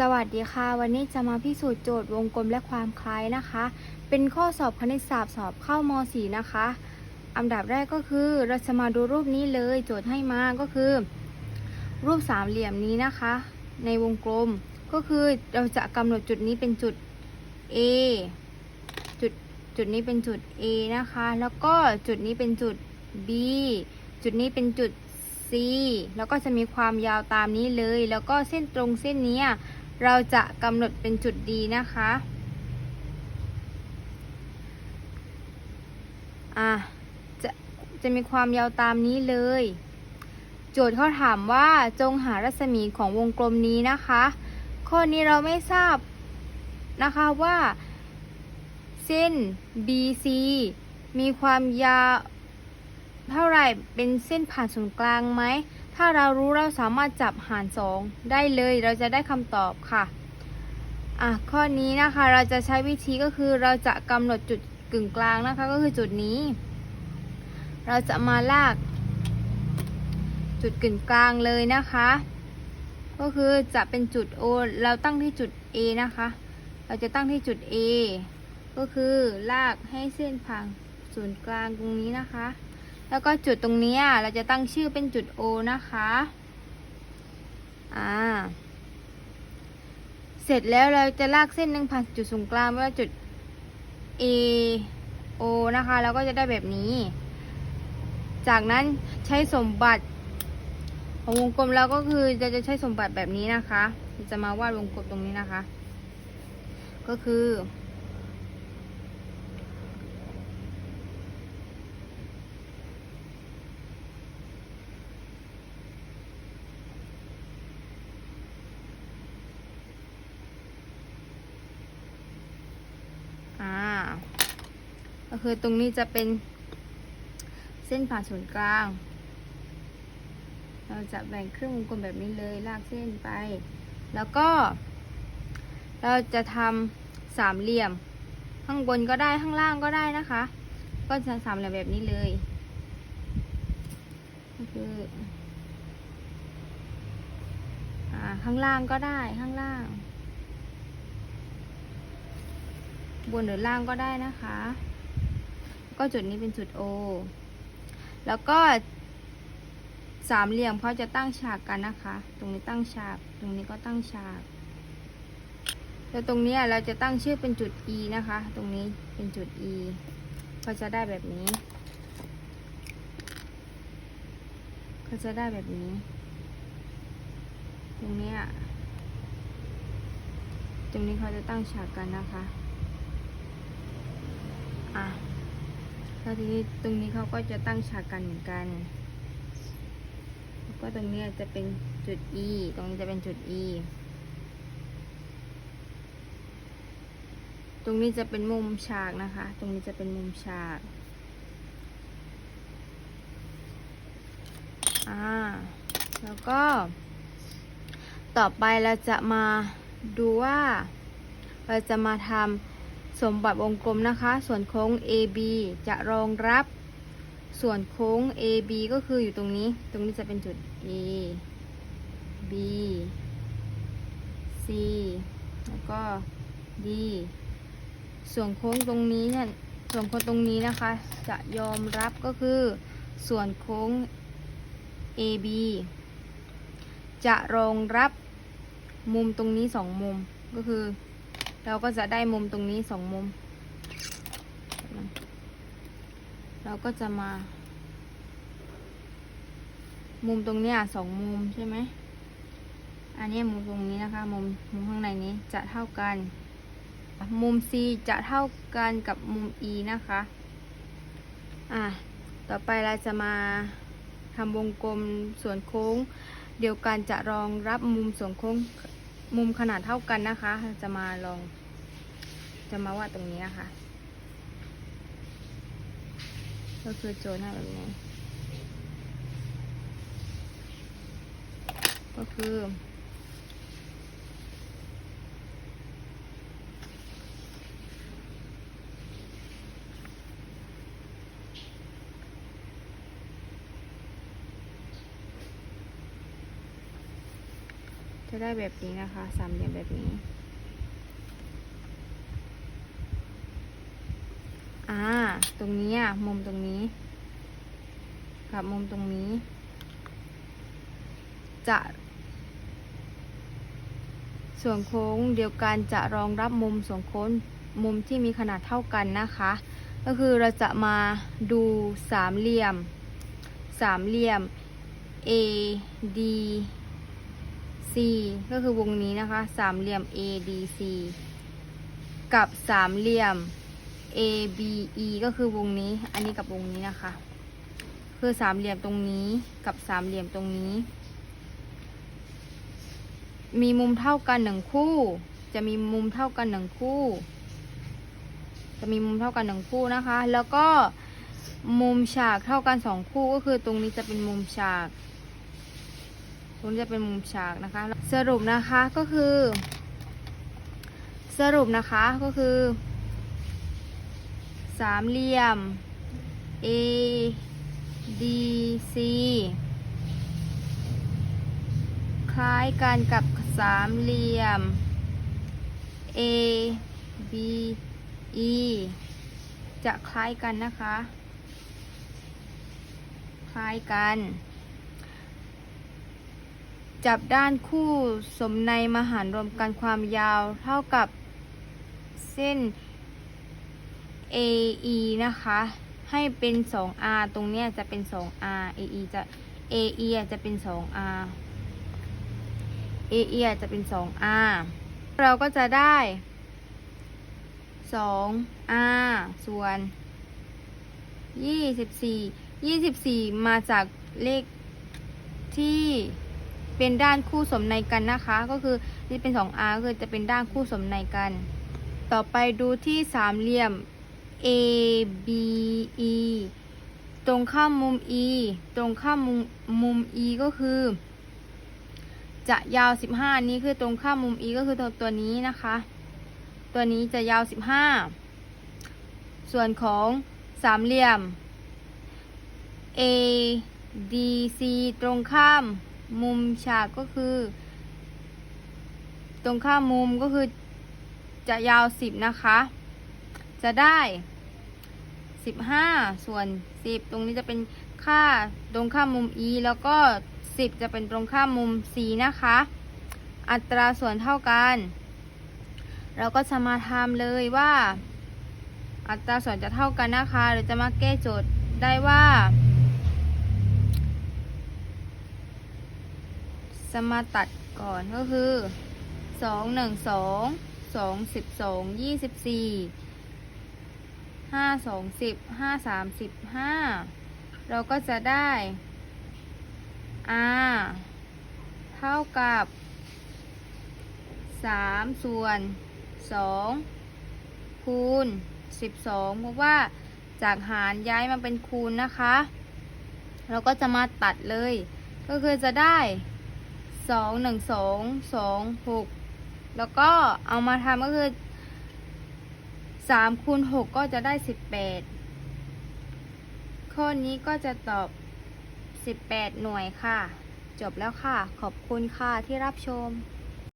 สวัสดีค่ะ วันนี้จะมาพิสูจน์โจทย์วงกลมและความคล้ายนะคะ เป็นข้อสอบคณิตศาสตร์สอบเข้าม .4 นะคะ อันดับแรกก็คือเราจะมาดูรูปนี้เลย โจทย์ให้มาก็คือ รูปสามเหลี่ยมนี้นะคะ ในวงกลมก็คือเราจะกำหนดจุดนี้เป็นจุด A จุดจุดนี้เป็นจุด A นะคะ แล้วก็จุดนี้เป็นจุด B จุดนี้เป็นจุด C แล้วก็จะมีความยาวตามนี้เลย แล้วก็เส้นตรงเส้นนี้ เราจะกำหนดเป็นจุด D นะคะ อะจะจะมีความยาวตามนี้เลย โจทย์เขาถามว่าจงหารัศมีของวงกลมนี้นะคะ ข้อนี้เราไม่ทราบนะคะว่าเส้น BC มีความยาวเท่าไหร่เป็นเส้นผ่านศูนย์กลางไหม ถ้าเรารู้เราสามารถจับหารสองได้เลยเราจะได้คำตอบค่ะอะข้อนี้นะคะเราจะใช้วิธีก็คือเราจะกำหนดจุดกึ่งกลางนะคะก็คือจุดนี้ เราจะมาลาก จุดกึ่งกลางเลยนะคะ ก็คือจะเป็นจุด O เราตั้งที่จุด A นะคะ เราจะตั้งที่จุด A ก็คือลากให้เส้นผ่านศูนย์กลางตรงนี้นะคะ แล้วก็จุดตรงนี้เราจะตั้งชื่อเป็นจุด O นะคะ อ่า เสร็จแล้วเราจะลากเส้นหนึ่งผ่านจุดศูนย์กลางว้ว่าจุด A O นะคะแล้วก็จะได้แบบนี้ จากนั้นใช้สมบัติ ของวงกลมเราก็คือจะจะใช้สมบัติแบบนี้นะคะ จะมาวาดวงกลมตรงนี้นะคะ ก็คือ อ่า ก็ คือตรงนี้จะเป็นเส้นผ่าศูนย์กลาง เราจะแบ่งครึ่งวงกลมแบบนี้เลยลากเส้นไป แล้วก็ เราจะทำสามเหลี่ยม ข้างบนก็ได้ข้างล่างก็ได้นะคะ ก็จะสามเหลี่ยมแบบนี้เลยก็คืออ่าข้างล่างก็ได้ข้างล่าง บนหรือล่างก็ได้นะคะ ก็จุดนี้เป็นจุด O แล้วก็สามเหลี่ยมเขาจะตั้งฉากกันนะคะ ตรงนี้ตั้งฉาก ตรงนี้ก็ตั้งฉากแล้วตรงนี้เราจะตั้งชื่อเป็นจุด E นะคะ ตรงนี้เป็นจุด E ก็จะได้แบบนี้ ก็จะได้แบบนี้ ตรงนี้ตรงนี้เขาจะตั้งฉากกันนะคะ อะ แล้วทีนี้ตรงนี้เขาก็จะตั้งฉากกันเหมือนกัน แล้วก็ตรงนี้จะเป็นจุด E ตรงนี้จะเป็นจุด E ตรงนี้จะเป็นมุมฉากนะคะ ตรงนี้จะเป็นมุมฉาก อ่า แล้วก็ ต่อไปเราจะมาดูว่า เราจะมาทำ สมบัติวงกลมนะคะ ส่วนโค้ง AB จะรองรับส่วนโค้ง AB ก็คืออยู่ตรงนี้ ตรงนี้จะเป็นจุด A B C แล้วก็ D ส่วนโค้งตรงนี้เนี่ย ส่วนโค้งตรงนี้นะคะ จะยอมรับก็คือส่วนโค้ง AB จะรองรับมุมตรงนี้สองมุมก็คือ เราก็จะได้มุมตรงนี้สองมุม เราก็จะมา มุมตรงเนี้ยสองมุมใช่ไหม อันนี้มุมตรงนี้นะคะ มุมมุมข้างในนี้จะเท่ากัน มุม C จะเท่ากันกับมุม E นะคะ อะ ต่อไปเราจะมาทำวงกลมส่วนโค้ง เดียวกันจะรองรับมุมส่วนโค้ง มุมขนาดเท่ากันนะคะ จะมาลอง จะมาวาดตรงนี้นะคะ ก็คือโจนให้แบบนี้ก็คือ จะได้แบบนี้นะคะ สามเหลี่ยมแบบนี้ อ่า ตรงนี้อะ มุมตรงนี้ กับมุมตรงนี้ จะ ส่วนโค้งเดียวกันจะรองรับมุมส่วนโค้งมุมที่มีขนาดเท่ากันนะคะ ก็คือเราจะมาดูสามเหลี่ยม สามเหลี่ยม A D C ก็คือวงนี้นะคะ สามเหลี่ยม A D C กับสามเหลี่ยม A B E ก็คือวงนี้ อันนี้กับวงนี้นะคะ คือสามเหลี่ยมตรงนี้กับสามเหลี่ยมตรงนี้ มีมุมเท่ากันหนึ่งคู่ จะมีมุมเท่ากันหนึ่งคู่ จะมีมุมเท่ากันหนึ่งคู่นะคะ แล้วก็มุมฉากเท่ากันสองคู่ก็คือตรงนี้จะเป็นมุมฉาก ตรงนี้จะเป็นมุมฉากนะคะ สรุปนะคะก็คือ สรุปนะคะก็คือ สามเหลี่ยม A D C คล้ายกันกับสามเหลี่ยม A B E จะคล้ายกันนะคะ คล้ายกัน จับด้านคู่สมในมหารรวมกันความยาวเท่ากับเส้น AE นะคะ ให้เป็น 2R ตรงเนี้ยจะเป็น 2R AE จะ AE จะเป็น 2R AE จะเป็น 2R เราก็จะได้ 2R ส่วน 24 24 มาจากเลขที่ เป็นด้านคู่สมในกันนะคะ ก็คือนี่เป็น 2R ก็คือจะเป็นด้านคู่สมในกัน ต่อไปดูที่สามเหลี่ยม A B E ตรงข้ามมุม E ตรงข้ามมุมมุม E ก็คือ จะยาว 15 นี้คือตรงข้ามมุม E ก็คือตัวตัวนี้นะคะ ตัวนี้จะยาว 15 ส่วนของสามเหลี่ยม A D C ตรงข้าม มุมฉากก็คือ ตรงข้ามมุมก็คือจะยาว10นะคะ จะได้15ส่วน10ตรงนี้จะเป็นค่าตรงข้ามมุม e แล้วก็10จะเป็นตรงข้ามมุม c นะคะ อัตราส่วนเท่ากัน เราก็จะมาทำเลยว่า อัตราส่วนจะเท่ากันนะคะ หรือจะมาแก้โจทย์ได้ว่า จะมาตัดก่อนก็คือ2 1 2สองสิบสองยี่สิบสี่ห้าสองสิบห้าสามสิบห้าเราก็จะได้ r เท่ากับสามส่วนสองคูณสิบสองเพราะว่าจากหารย้ายมาเป็นคูณนะคะ เราก็จะมาตัดเลย ก็คือจะได้ สองหนึ่งสองสองหกแล้วก็เอามาทำก็คือสามคูณหกก็จะได้สิบแปดข้อนี้ก็จะตอบสิบแปดหน่วยค่ะ จบแล้วค่ะ ขอบคุณค่ะที่รับชม